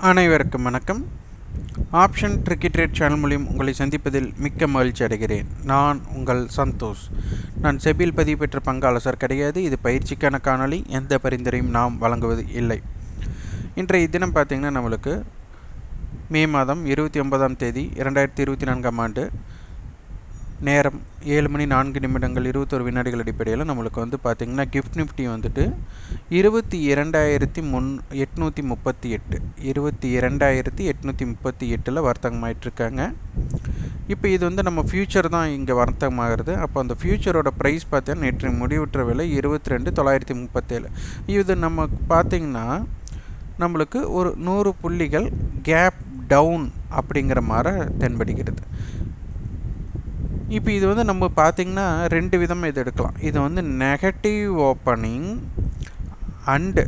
அனைவருக்கும் வணக்கம். Option tricky trade channel மூலியம் உங்களை சந்திப்பதில் மிக்க மகிழ்ச்சி அடைகிறேன். நான் உங்கள் சந்தோஷ். நான் செபியில் பதிவு பெற்ற பங்காளசர் கிடையாது. இது பயிற்சிக்கான காணொலி எந்த பரிந்துரையும் நாம் வழங்குவது இல்லை. இன்றைய தினம் பார்த்திங்கன்னா நம்மளுக்கு மே மாதம் இருபத்தி ஒன்பதாம் தேதி இரண்டாயிரத்தி இருபத்தி நான்காம் ஆண்டு நேரம் ஏழு மணி நான்கு நிமிடங்கள் இருபத்தொரு வினாடிகள் அடிப்படையில் நம்மளுக்கு வந்து பார்த்திங்கன்னா கிஃப்ட் நிஃப்டி வந்துட்டு இருபத்தி இரண்டாயிரத்தி முன் எட்நூற்றி முப்பத்தி எட்டு. இருபத்தி இரண்டாயிரத்தி எட்நூற்றி முப்பத்தி எட்டில் வர்த்தகமாயிட்ருக்காங்க இப்போ இது வந்து நம்ம ஃப்யூச்சர் தான் இங்கே வர்த்தகமாகிறது. அப்போ அந்த ஃப்யூச்சரோட ப்ரைஸ் பார்த்தீங்கன்னா நேற்று முடிவுற்ற விலை இருபத்தி ரெண்டு தொள்ளாயிரத்தி முப்பத்தேழு. இது நம்ம பார்த்திங்கன்னா நம்மளுக்கு ஒரு நூறு புள்ளிகள் கேப் டவுன் அப்படிங்கிற மாதிரி தென்படுகிறது. இப்போ இது வந்து நம்ம பார்த்திங்கன்னா ரெண்டு விதமாக இது எடுக்கலாம். இது வந்து நெகட்டிவ் ஓப்பனிங் அண்டு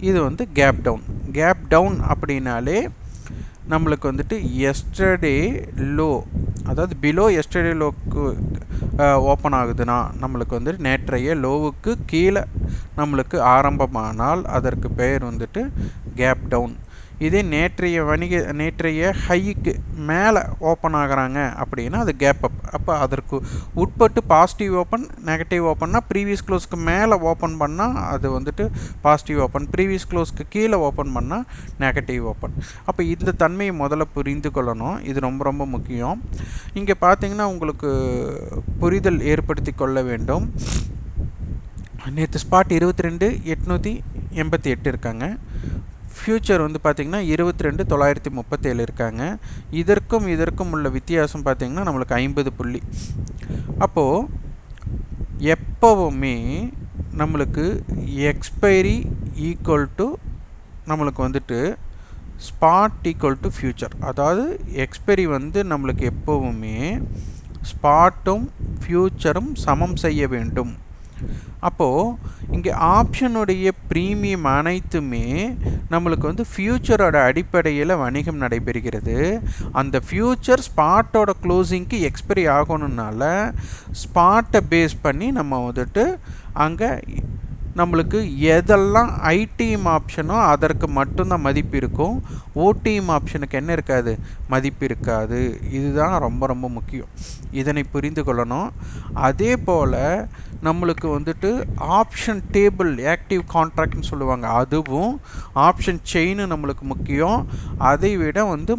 இது வந்து கேப் டவுன் கேப் டவுன் அப்படின்னாலே நம்மளுக்கு வந்துட்டு எஸ்டர்டே லோ அதாவது பிலோ எஸ்டர்டே லோக்கு ஓப்பன் ஆகுதுன்னா நம்மளுக்கு வந்துட்டு நேற்றைய லோவுக்கு கீழே நம்மளுக்கு ஆரம்பமானால் அதற்கு பெயர் வந்துட்டு கேப் டவுன் இதே நேற்றைய வணிக நேற்றைய ஹைக்கு மேலே ஓப்பன் ஆகிறாங்க அப்படின்னா அது கேப் அப் அப்போ அதற்கு உட்பட்டு பாசிட்டிவ் ஓப்பன் நெகட்டிவ் ஓப்பன்னா ப்ரீவியஸ் க்ளோஸ்க்கு மேலே ஓப்பன் பண்ணால் அது வந்துட்டு பாசிட்டிவ் ஓப்பன் ப்ரீவியஸ் க்ளோஸ்க்கு கீழே ஓப்பன் பண்ணால் நெகட்டிவ் ஓப்பன் அப்போ இந்த தன்மையை முதல்ல புரிந்து கொள்ளணும். இது ரொம்ப ரொம்ப முக்கியம். இங்கே பார்த்தீங்கன்னா உங்களுக்கு புரிதல் ஏற்படுத்தி கொள்ள வேண்டும். நேற்று ஸ்பாட் இருபத்தி ரெண்டு எட்நூற்றி எண்பத்தி எட்டு இருக்காங்க. ஃப்யூச்சர் வந்து பார்த்திங்கன்னா இருபத்தி ரெண்டு தொள்ளாயிரத்தி முப்பத்தேழு இருக்காங்க. இதற்கும் இதற்கும் உள்ள வித்தியாசம் பார்த்திங்கன்னா நம்மளுக்கு ஐம்பது புள்ளி. அப்போது எப்போவுமே நம்மளுக்கு எக்ஸ்பைரி ஈக்குவல் டு நம்மளுக்கு வந்துட்டு ஸ்பாட் ஈக்குவல் டு ஃப்யூச்சர் அதாவது எக்ஸ்பைரி வந்து நம்மளுக்கு எப்போவுமே ஸ்பாட்டும் ஃப்யூச்சரும் சமம் செய்ய வேண்டும். அப்போது இங்கே ஆப்ஷனுடைய ப்ரீமியம் அனைத்துமே நம்மளுக்கு வந்து ஃப்யூச்சரோட அடிப்படையில் வணிகம் நடைபெறுகிறது. அந்த ஃப்யூச்சர் ஸ்பாட்டோட க்ளோசிங்க்கு எக்ஸ்பைரி ஆகணுன்னால ஸ்பாட்டை பேஸ் பண்ணி நம்ம வந்துட்டு அங்கே நம்மளுக்கு எதெல்லாம் ஐடிஎம் ஆப்ஷனோ அதற்கு மட்டும்தான் மதிப்பு இருக்கும். ஓடிஎம் ஆப்ஷனுக்கு என்ன இருக்காது? மதிப்பு இருக்காது. இதுதான் ரொம்ப ரொம்ப முக்கியம். இதனை புரிந்து கொள்ளணும். அதே போல் நம்மளுக்கு வந்துட்டு ஆப்ஷன் டேபிள் ஆக்டிவ் கான்ட்ராக்ட்னு சொல்லுவாங்க. அதுவும் ஆப்ஷன் செயின் நம்மளுக்கு முக்கியம். அதை விட வந்து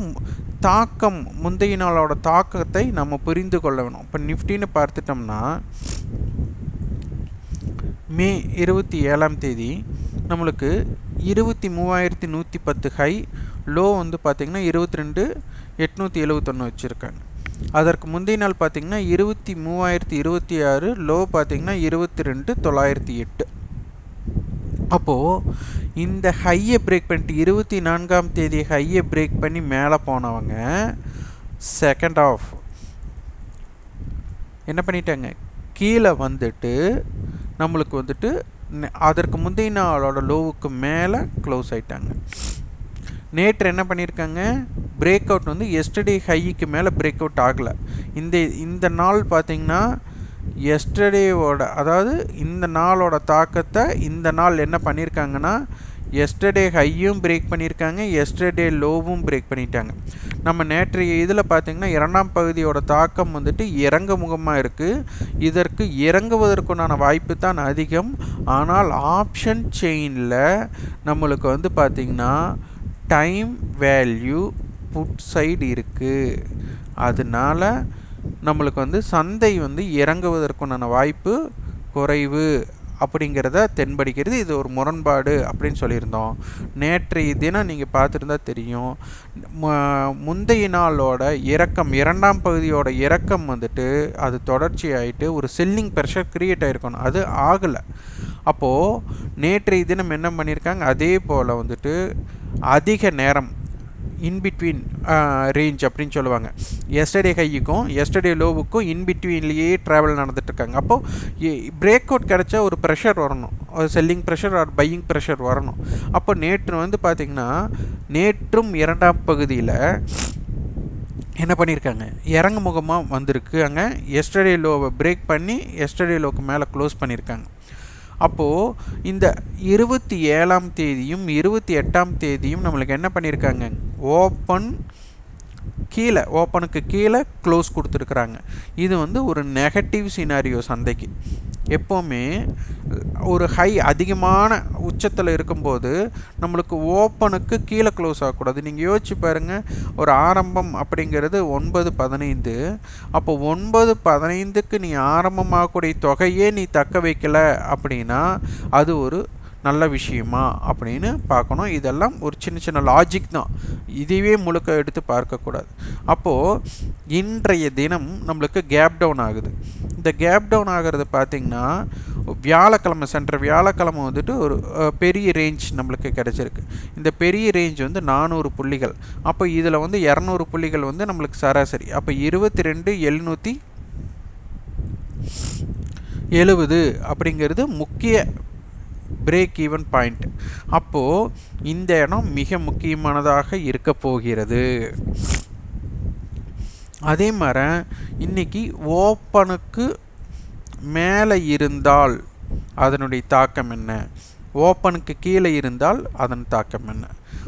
தாக்கம் முந்தைய நாளோட தாக்கத்தை நம்ம புரிந்து கொள்ள வேணும். இப்போ நிஃப்டின்னு பார்த்துட்டோம்னா மே இருபத்தி ஏழாம் தேதி நம்மளுக்கு இருபத்தி மூவாயிரத்தி நூற்றி பத்து ஹை லோ வந்து பார்த்திங்கன்னா இருபத்தி ரெண்டு எட்நூற்றி எழுவத்தொன்று வச்சுருக்காங்க. அதற்கு முந்தைய நாள் பார்த்திங்கன்னா இருபத்தி மூவாயிரத்தி இருபத்தி ஆறு லோ பார்த்திங்கன்னா இருபத்தி ரெண்டு தொள்ளாயிரத்தி எட்டு. அப்போது இந்த ஹையை பிரேக் பண்ணிட்டு இருபத்தி நான்காம் தேதி ஹையை பிரேக் பண்ணி மேலே போனவங்க செகண்ட் ஆஃப் என்ன பண்ணிட்டாங்க? கீழே வந்துட்டு நம்மளுக்கு வந்துட்டு அதற்கு முந்தைய நாளோட லோவுக்கு மேலே க்ளோஸ் ஆகிட்டாங்க நேற்று என்ன பண்ணியிருக்காங்க பிரேக் அவுட் வந்து எஸ்டர்டே ஹைக்கு மேலே பிரேக் அவுட் ஆகலை. இந்த இந்த நாள் பார்த்திங்கன்னா எஸ்டர்டேவோட அதாவது இந்த நாளோட தாக்கத்தை இந்த நாள் என்ன பண்ணியிருக்காங்கன்னா எஸ்டர்டே ஹையும் பிரேக் பண்ணியிருக்காங்க. எஸ்டர்டே லோவும் பிரேக் பண்ணிட்டாங்க. நம்ம நேற்றைய இதில் பார்த்திங்கன்னா இரண்டாம் பகுதியோட தாக்கம் வந்துட்டு இறங்க முகமாக இருக்குது இதற்கு இறங்குவதற்குண்டான வாய்ப்பு தான் அதிகம். ஆனால் ஆப்ஷன் செயினில் நம்மளுக்கு வந்து பார்த்திங்கன்னா டைம் வேல்யூ புட் சைடு இருக்குது அதனால் நம்மளுக்கு வந்து சந்தை வந்து இறங்குவதற்குண்டான வாய்ப்பு குறைவு. அப்படிங்கிறத தென்படுகிறது. இது ஒரு முரண்பாடு அப்படின்னு சொல்லியிருந்தோம். நேற்றைய தினம் நீங்கள் பார்த்துருந்தா தெரியும். முந்தைய நாளோட இறக்கம் இரண்டாம் பகுதியோட இறக்கம் வந்துட்டு அது தொடர்ச்சி ஆகிட்டு ஒரு செல்லிங் ப்ரெஷர் க்ரியேட் ஆகிருக்கணும் அது ஆகலை. அப்போது நேற்றைய தினம் என்ன பண்ணியிருக்காங்க? அதே போல் வந்துட்டு அதிக நேரம் இன்பிட்வீன் ரேஞ்ச் அப்படின்னு சொல்லுவாங்க. எஸ்டர்டே ஹைக்கும் எஸ்டர்டே லோவுக்கும் இன்பிட்வீன்லேயே ட்ராவல் நடந்துட்டுருக்காங்க. அப்போது பிரேக் அவுட் கிடச்சா ஒரு ப்ரெஷர் வரணும். ஒரு selling pressure or buying pressure வரணும். அப்போ நேற்று வந்து பார்த்திங்கன்னா நேற்றும் இரண்டாம் பகுதியில் என்ன பண்ணியிருக்காங்க இறங்கு முகமாக வந்திருக்கு அங்கே எஸ்டர்டே லோவை பிரேக் பண்ணி எஸ்டர்டே லோவுக்கு மேலே க்ளோஸ் பண்ணியிருக்காங்க அப்போது இந்த இருபத்தி ஏழாம் தேதியும் இருபத்தி எட்டாம் தேதியும் நம்மளுக்கு என்ன பண்ணியிருக்காங்க ஓப்பன் கீழே ஓப்பனுக்கு கீழே க்ளோஸ் கொடுத்துருக்குறாங்க. இது வந்து ஒரு நெகட்டிவ் சினாரியோ சந்தைக்கு. எப்போவுமே ஒரு ஹை அதிகமான உச்சத்தில் இருக்கும்போது நம்மளுக்கு ஓப்பனுக்கு கீழே க்ளோஸ் ஆகக்கூடாது. நீங்கள் யோசிச்சு பாருங்கள் ஒரு ஆரம்பம் அப்படிங்கிறது ஒன்பது பதினைந்து. அப்போ ஒன்பது பதினைந்துக்கு நீ ஆரம்பமாகக்கூடிய தொகையே நீ தக்க வைக்கல அப்படின்னா அது ஒரு நல்ல விஷயமா அப்படின்னு பார்க்கணும். இதெல்லாம் ஒரு சின்ன சின்ன லாஜிக் தான். இதுவே முழுக்க எடுத்து பார்க்கக்கூடாது. அப்போது இன்றைய தினம் நம்மளுக்கு கேப் டவுன் ஆகுது. இந்த கேப் டவுன் ஆகிறது பார்த்திங்கன்னா வியாழக்கிழமை சென்ற வியாழக்கிழமை வந்துட்டு ஒரு பெரிய ரேஞ்ச் நம்மளுக்கு கிடச்சிருக்கு. இந்த பெரிய ரேஞ்ச் வந்து நானூறு புள்ளிகள். அப்போ இதில் வந்து இரநூறு புள்ளிகள் வந்து நம்மளுக்கு சராசரி. அப்போ இருபத்தி ரெண்டு எழுநூற்றி எழுபது அப்படிங்கிறது முக்கிய பிரேக் ஈவன் பாயிண்ட் அப்போது இந்த இடம் மிக முக்கியமானதாக இருக்க போகிறது. அதே மாதிரி இன்றைக்கி ஓப்பனுக்கு மேலே இருந்தால் அதனுடைய தாக்கம் என்ன? ஓப்பனுக்கு கீழே இருந்தால் அதன் தாக்கம் என்ன?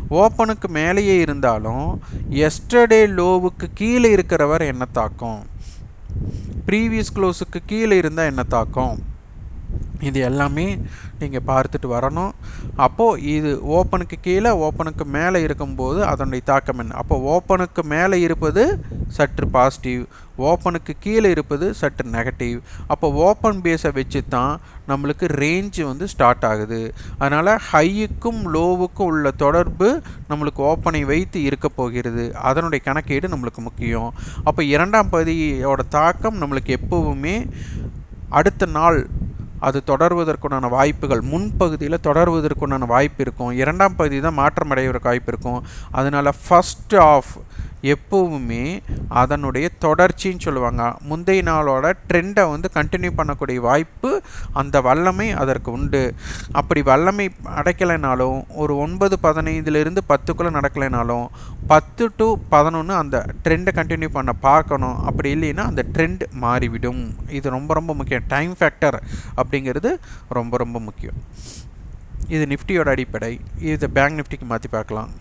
ஓப்பனுக்கு மேலேயே இருந்தாலும் எஸ்டர்டே லோவுக்கு கீழே இருக்கிறவர் என்ன தாக்கம்? ப்ரீவியஸ் க்ளோஸுக்கு கீழே இருந்தால் என்ன தாக்கம்? இது எல்லாமே நீங்கள் பார்த்துட்டு வரணும். அப்போது இது ஓப்பனுக்கு கீழே ஓப்பனுக்கு மேலே இருக்கும்போது அதனுடைய தாக்கம் என்ன? அப்போ ஓப்பனுக்கு மேலே இருப்பது சற்று பாசிட்டிவ் ஓப்பனுக்கு கீழே இருப்பது சற்று நெகட்டிவ் அப்போ ஓப்பன் பேஸை வச்சு தான் நம்மளுக்கு ரேஞ்சு வந்து ஸ்டார்ட் ஆகுது. அதனால் ஹையுக்கும் லோவுக்கும் உள்ள தொடர்பு நம்மளுக்கு ஓப்பனை வைத்து இருக்க போகிறது. அதனுடைய கணக்கீடு நம்மளுக்கு முக்கியம். அப்போ இரண்டாம் பகுதியோட தாக்கம் நம்மளுக்கு எப்போவுமே அடுத்த நாள் அது தொடர்வதற்குண்டான வாய்ப்புகள். முன்பகுதியில் தொடர்வதற்குண்டான வாய்ப்பு இருக்கும். இரண்டாம் பகுதி தான் மாற்றம் அடைவதற்கு வாய்ப்பு இருக்கும். அதனால் ஃபஸ்ட் ஆஃப் எப்போவுமே அதனுடைய தொடர்ச்சின்னு சொல்லுவாங்க. முந்தைய நாளோட ட்ரெண்டை வந்து கண்டினியூ பண்ணக்கூடிய வாய்ப்பு அந்த வல்லமை அதற்கு உண்டு. அப்படி வல்லமை அடைக்கலைனாலும் ஒரு ஒன்பது பதினைந்துலேருந்து பத்துக்குள்ளே நடக்கலைனாலும் பத்து டு பதினொன்று அந்த ட்ரெண்டை கண்டினியூ பண்ண பார்க்கணும். அப்படி இல்லைன்னா அந்த ட்ரெண்ட் மாறிவிடும். இது ரொம்ப ரொம்ப முக்கியம். டைம் ஃபேக்டர் அப்படிங்கிறது ரொம்ப ரொம்ப முக்கியம். இது நிஃப்டியோட அடிப்படை. இது பேங்க் நிஃப்டிக்கு மாற்றி பார்க்கலாம்.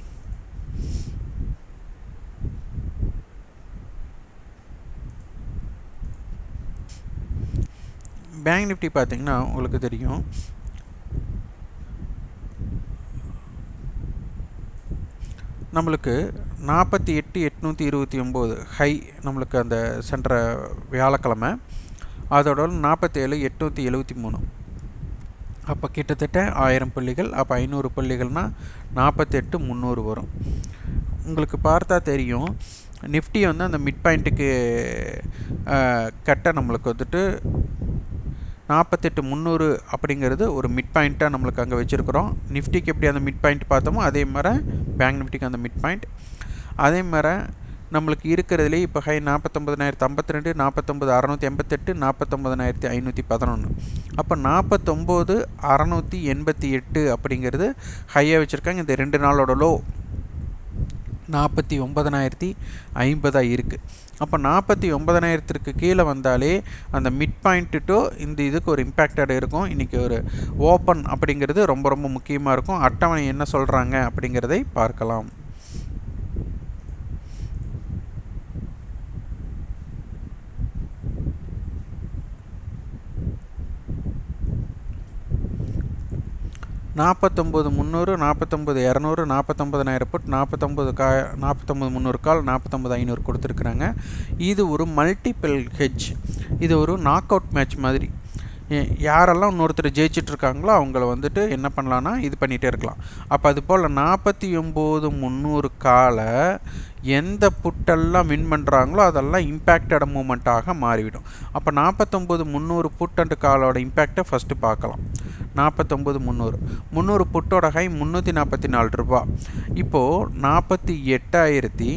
பேங்க் நிஃப்டி பார்த்திங்கன்னா உங்களுக்கு தெரியும். நம்மளுக்கு நாற்பத்தி எட்டு எட்நூற்றி இருபத்தி ஒம்பது ஹை நம்மளுக்கு அந்த சென்ற வியாழக்கிழமை. அதோட நாற்பத்தேழு எட்நூற்றி எழுபத்தி மூணு. அப்போ கிட்டத்தட்ட ஆயிரம் புள்ளிகள் அப்போ ஐநூறு புள்ளிகள்னால் நாற்பத்தெட்டு முந்நூறு வரும். உங்களுக்கு பார்த்தா தெரியும் நிஃப்டி வந்து அந்த மிட் பாயிண்ட்டுக்கு கட்ட நம்மளுக்கு வந்துட்டு நாற்பத்தெட்டு முந்நூறு அப்படிங்கிறது ஒரு மிட் பாயிண்ட்டாக நம்மளுக்கு அங்கே வச்சுருக்குறோம். நிஃப்டிக்கு எப்படி அந்த மிட் பாயிண்ட் பார்த்தோமோ அதே மாதிரி பேங்க் நிஃப்டிக்கு அந்த மிட் பாயிண்ட் அதே மாதிரி நம்மளுக்கு இருக்கிறதுலே இப்போ ஹை நாற்பத்தொம்பதுனாயிரத்து ஐம்பத்தி ரெண்டு நாற்பத்தொம்பது அறநூற்றி எண்பத்தெட்டு நாற்பத்தொம்பதனாயிரத்தி ஐநூற்றி பதினொன்று அப்போ நாற்பத்தொம்போது அறநூற்றி எண்பத்தி எட்டு அப்படிங்கிறது ஹையாக வச்சுருக்காங்க. இந்த ரெண்டு நாளோட லோ நாற்பத்தி ஒம்பதனாயிரத்தி ஐம்பதாக இருக்குது அப்போ நாற்பத்தி ஒன்பதனாயிரத்திற்கு கீழே வந்தாலே அந்த மிட் பாயிண்ட்டு இந்த இதுக்கு ஒரு இம்பேக்டட் இருக்கும். இன்றைக்கி ஒரு ஓப்பன் அப்படிங்கிறது ரொம்ப ரொம்ப முக்கியமாக இருக்கும். அட்டவணை என்ன சொல்கிறாங்க அப்படிங்கிறதை பார்க்கலாம். நாற்பத்தொம்போது முந்நூறு நாற்பத்தொம்பது இரநூறு நாற்பத்தொம்பதனாயிரம் புட் நாற்பத்தொம்போது கா நாற்பத்தொம்பது முந்நூறு கால் நாற்பத்தொம்பது ஐநூறு கொடுத்துருக்குறாங்க. இது ஒரு மல்டிபிள் ஹெச் இது ஒரு நாக் அவுட் மேட்ச் மாதிரி யாரெல்லாம் இன்னொருத்தர் ஜெயிச்சிட்ருக்காங்களோ அவங்கள வந்துட்டு என்ன பண்ணலான்னா இது பண்ணிகிட்டே இருக்கலாம். அப்போ அது போல் நாற்பத்தி ஒம்பது முந்நூறு காலை எந்த புட்டெல்லாம் வின் பண்ணுறாங்களோ அதெல்லாம் இம்பேக்டட் மூமெண்ட்டாக மாறிவிடும். அப்போ நாற்பத்தொம்போது முந்நூறு புட் அண்ட் காலோட இம்பேக்டை ஃபஸ்ட்டு பார்க்கலாம். நாற்பத்தொம்பது முந்நூறு. முந்நூறு புட்டோட ஹை முந்நூற்றி நாற்பத்தி நாலு ரூபா. இப்போது நாற்பத்தி எட்டாயிரத்தி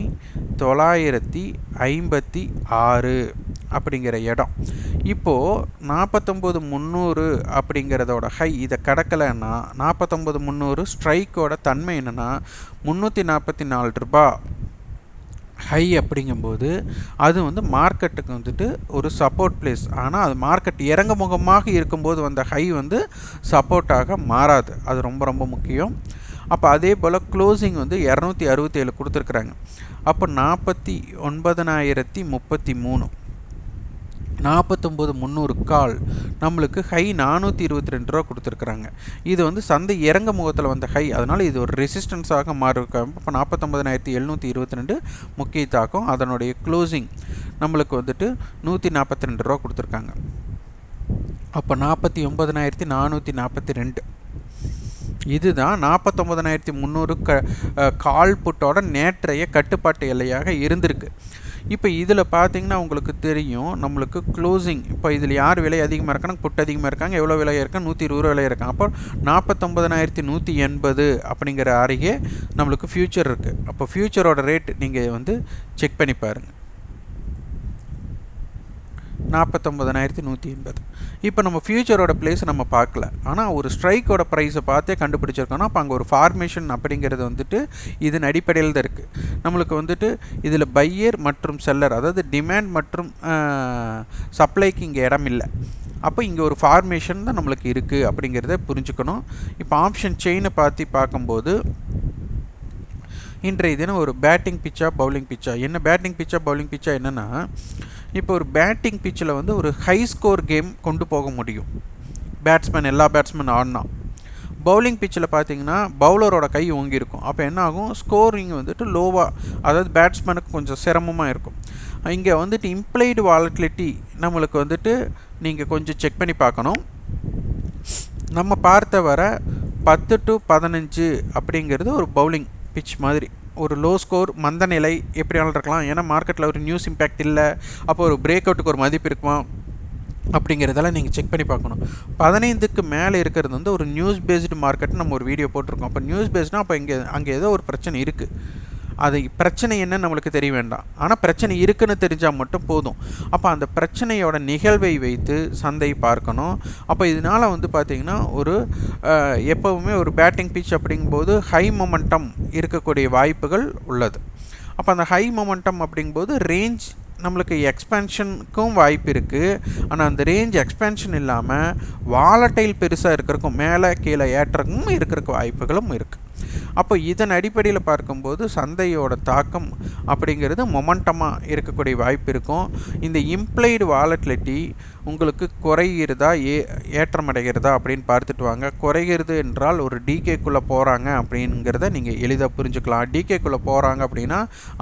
தொள்ளாயிரத்தி ஐம்பத்தி ஆறு அப்படிங்கிற இடம். இப்போது நாற்பத்தொம்போது முந்நூறு அப்படிங்கிறதோட ஹை இதை கடக்கலைன்னா நாற்பத்தொம்போது முந்நூறு ஸ்ட்ரைக்கோட தன்மை என்னென்னா முந்நூற்றி நாற்பத்தி நாலு ரூபா. ஹை அப்படிங்கும்போது அது வந்து மார்க்கெட்டுக்கு வந்துட்டு ஒரு சப்போர்ட் பிளேஸ் ஆனால் அது மார்க்கெட் இறங்க முகமாக இருக்கும்போது வந்த ஹை வந்து சப்போர்ட்டாக மாறாது. அது ரொம்ப ரொம்ப முக்கியம். அப்போ அதே போல் க்ளோசிங் வந்து இரநூத்தி அறுபத்தேழு கொடுத்துருக்குறாங்க. அப்போ நாற்பத்தி ஒன்பதனாயிரத்தி முப்பத்தி மூணு. நாற்பத்தொம்போது முந்நூறு கால் நம்மளுக்கு ஹை நானூற்றி இருபத்தி ரெண்டு ரூபா கொடுத்துருக்குறாங்க. இது வந்து சந்தை இறங்க முகத்தில் வந்த ஹை. அதனால் இது ஒரு ரெசிஸ்டன்ஸாக மாறிருக்காங்க இப்போ நாற்பத்தொம்பதனாயிரத்தி எழுநூற்றி இருபத்தி ரெண்டு முக்கிய தாக்கம். அதனுடைய க்ளோசிங் நம்மளுக்கு வந்துட்டு நூற்றி நாற்பத்தி ரெண்டு ரூபா கொடுத்துருக்காங்க. அப்போ நாற்பத்தி ஒம்பதனாயிரத்தி நானூற்றி நாற்பத்தி ரெண்டு. இதுதான் நாற்பத்தொம்பதனாயிரத்தி முந்நூறு க கால் புட்டோட நேற்றைய கட்டுப்பாட்டு எல்லையாக இருந்திருக்கு. இப்போ இதில் பார்த்தீங்கன்னா உங்களுக்கு தெரியும் நம்மளுக்கு க்ளோசிங் இப்போ இதில் யார் விலை அதிகமாக இருக்காங்க? புட்டு அதிகமாக இருக்காங்க. எவ்வளோ விலையாக இருக்காங்க நூற்றி இருபது ரூபா விலை இருக்காங்க அப்போ நாற்பத்தொம்பதனாயிரத்தி நூற்றி எண்பது அப்படிங்கிற அருகே நம்மளுக்கு ஃப்யூச்சர் இருக்குது அப்போ ஃப்யூச்சரோட ரேட் நீங்கள் வந்து செக் பண்ணி பாருங்கள் நாற்பத்தொம்பதனாயிரத்தி நூற்றி எண்பது. இப்போ நம்ம ஃப்யூச்சரோட பிளேஸ் நம்ம பார்க்கல. ஆனால் ஒரு ஸ்ட்ரைக்கோட ப்ரைஸை பார்த்தே கண்டுபிடிச்சிருக்கோன்னா அப்போ அங்கே ஒரு ஃபார்மேஷன் அப்படிங்கிறது வந்துட்டு இதன் அடிப்படையில் தான் இருக்குது நம்மளுக்கு வந்துட்டு இதில் பையர் மற்றும் செல்லர் அதாவது டிமாண்ட் மற்றும் சப்ளைக்கு இங்கே இடம் இல்லை. அப்போ இங்கே ஒரு ஃபார்மேஷன் தான் நம்மளுக்கு இருக்குது அப்படிங்கிறத புரிஞ்சுக்கணும். இப்போ ஆப்ஷன் செயினை பார்த்து பார்க்கும்போது இன்றைய தினம் ஒரு பேட்டிங் பிச்சா பவுலிங் பிச்சா என்ன பேட்டிங் பிச்சா பவுலிங் பிச்சா என்னென்னா இப்போ ஒரு பேட்டிங் பிச்சில் வந்து ஒரு ஹை ஸ்கோர் கேம் கொண்டு போக முடியும். பேட்ஸ்மேன் எல்லா பேட்ஸ்மேன் ஆடினா. பவுலிங் பிச்சில் பார்த்தீங்கன்னா பவுலரோட கை ஓங்கியிருக்கும் அப்போ என்ன ஆகும்? ஸ்கோரிங் வந்துட்டு லோவாக அதாவது பேட்ஸ்மேனுக்கு கொஞ்சம் சிரமமாக இருக்கும். இங்கே வந்துட்டு இம்ப்ளைடு வாலட்டிலிட்டி நம்மளுக்கு வந்துட்டு நீங்கள் கொஞ்சம் செக் பண்ணி பார்க்கணும். நம்ம பார்த்த வர பத்து டு பதினஞ்சு அப்படிங்கிறது ஒரு பவுலிங் பிச் மாதிரி. ஒரு லோ ஸ்கோர் மந்த நிலை எப்படி வேணாலும் இருக்கலாம். ஏன்னா மார்க்கெட்டில் ஒரு நியூஸ் இம்பேக்ட் இல்லை. அப்போ ஒரு பிரேக் அவுட்டுக்கு ஒரு மதிப்பு இருக்குமா? அப்படிங்கிறதெல்லாம் நீங்கள் செக் பண்ணி பார்க்கணும். பதினைந்துக்கு மேலே இருக்கிறது வந்து ஒரு நியூஸ் பேஸ்டு மார்க்கெட் நம்ம ஒரு வீடியோ போட்டிருக்கோம். அப்போ நியூஸ் பேஸ்னால் அப்போ இங்கே அங்கே ஏதோ ஒரு பிரச்சனை இருக்குது அது பிரச்சனை என்னன்னு நம்மளுக்கு தெரிய வேண்டாம். ஆனால் பிரச்சனை இருக்குன்னு தெரிஞ்சால் மட்டும் போதும். அப்போ அந்த பிரச்சனையோட நிகழ்வை வைத்து சந்தை பார்க்கணும். அப்போ இதனால் வந்து பார்த்திங்கன்னா ஒரு எப்போவுமே ஒரு பேட்டிங் பிச் அப்படிங்கும்போது ஹை மொமெண்டம் இருக்கக்கூடிய வாய்ப்புகள் உள்ளது. அப்போ அந்த ஹை மொமெண்டம் அப்படிங்கும்போது ரேஞ்ச் நம்மளுக்கு எக்ஸ்பென்ஷனுக்கும் வாய்ப்பு இருக்குது ஆனால் அந்த ரேஞ்ச் எக்ஸ்பென்ஷன் இல்லாமல் வாலட்டைல் பெருசாக இருக்கிறக்கும் மேலே கீழே ஏற்றக்கும் இருக்கிறக்கு வாய்ப்புகளும் இருக்குது அப்போ இதன் அடிப்படையில் பார்க்கும்போது சந்தையோட தாக்கம் அப்படிங்கிறது மொமெண்டமாக இருக்கக்கூடிய வாய்ப்பு இருக்கும். இந்த இம்ப்ளைடு வாலட்லிட்டி உங்களுக்கு குறைகிறதா ஏ ஏற்றமடைகிறதா அப்படின்னு பார்த்துட்டு வாங்க. குறைகிறது என்றால் ஒரு டிகேக்குள்ளே போகிறாங்க அப்படிங்கிறத நீங்கள் எளிதாக புரிஞ்சுக்கலாம். டிகேக்குள்ளே போகிறாங்க அப்படின்னா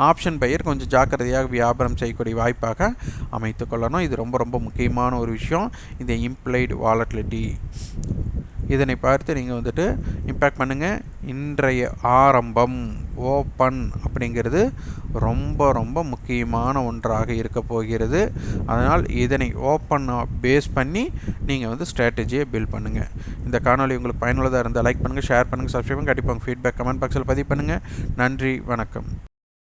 ஆப்ஷன் பையர் கொஞ்சம் ஜாக்கிரதையாக வியாபாரம் செய்யக்கூடிய வாய்ப்பாக அமைத்து கொள்ளணும். இது ரொம்ப ரொம்ப முக்கியமான ஒரு விஷயம். இந்த இம்ப்ளைடு வாலட்லிட்டி இதனை பார்த்து நீங்கள் வந்துட்டு இம்பேக்ட் பண்ணுங்கள் இன்றைய ஆரம்பம் ஓப்பன் அப்படிங்கிறது ரொம்ப ரொம்ப முக்கியமான ஒன்றாக இருக்க போகிறது. அதனால் இதனை ஓப்பன் பேஸ் பண்ணி நீங்கள் வந்து ஸ்ட்ராட்டஜியை பில்ட் பண்ணுங்கள் இந்த காணொலி உங்களுக்கு பயனுள்ளதாக இருந்தால் லைக் பண்ணுங்கள் ஷேர் பண்ணுங்கள் சப்ஸ்கிரைப் பண்ணுங்கள் கண்டிப்பாக ஃபீட்பேக் கமெண்ட் பாக்ஸில் பதிவு பண்ணுங்கள் நன்றி வணக்கம்.